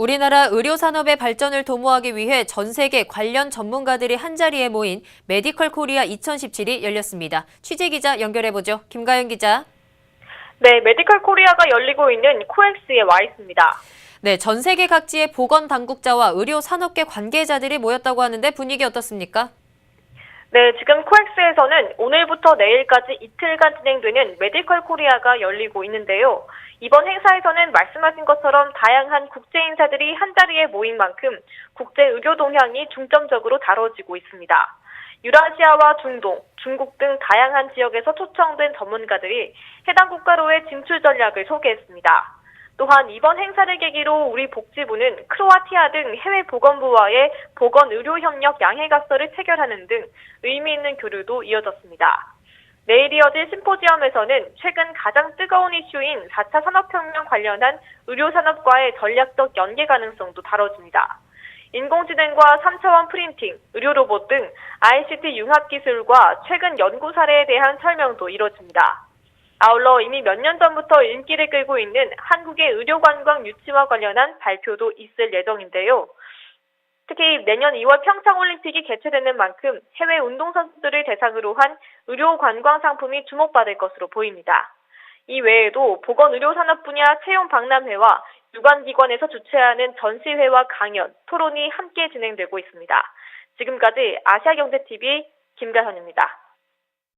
우리나라 의료 산업의 발전을 도모하기 위해 전 세계 관련 전문가들이 한자리에 모인 메디컬 코리아 2017이 열렸습니다. 취재 기자 연결해 보죠. 김가연 기자. 네, 메디컬 코리아가 열리고 있는 코엑스에 와 있습니다. 네, 전 세계 각지의 보건 당국자와 의료 산업계 관계자들이 모였다고 하는데 분위기 어떻습니까? 네, 지금 코엑스에서는 오늘부터 내일까지 이틀간 진행되는 메디컬 코리아가 열리고 있는데요. 이번 행사에서는 말씀하신 것처럼 다양한 국제 인사들이 한자리에 모인 만큼 국제 의료 동향이 중점적으로 다뤄지고 있습니다. 유라시아와 중동, 중국 등 다양한 지역에서 초청된 전문가들이 해당 국가로의 진출 전략을 소개했습니다. 또한 이번 행사를 계기로 우리 복지부는 크로아티아 등 해외 보건부와의 보건 의료 협력 양해각서를 체결하는 등 의미 있는 교류도 이어졌습니다. 내일 이어질 심포지엄에서는 최근 가장 뜨거운 이슈인 4차 산업혁명 관련한 의료산업과의 전략적 연계 가능성도 다뤄집니다. 인공지능과 3차원 프린팅, 의료로봇 등 ICT 융합기술과 최근 연구 사례에 대한 설명도 이뤄집니다. 아울러 이미 몇 년 전부터 인기를 끌고 있는 한국의 의료관광 유치와 관련한 발표도 있을 예정인데요. 특히 내년 2월 평창올림픽이 개최되는 만큼 해외 운동선수들을 대상으로 한 의료관광 상품이 주목받을 것으로 보입니다. 이 외에도 보건의료산업 분야 채용 박람회와 유관기관에서 주최하는 전시회와 강연, 토론이 함께 진행되고 있습니다. 지금까지 아시아경제TV 김가현입니다.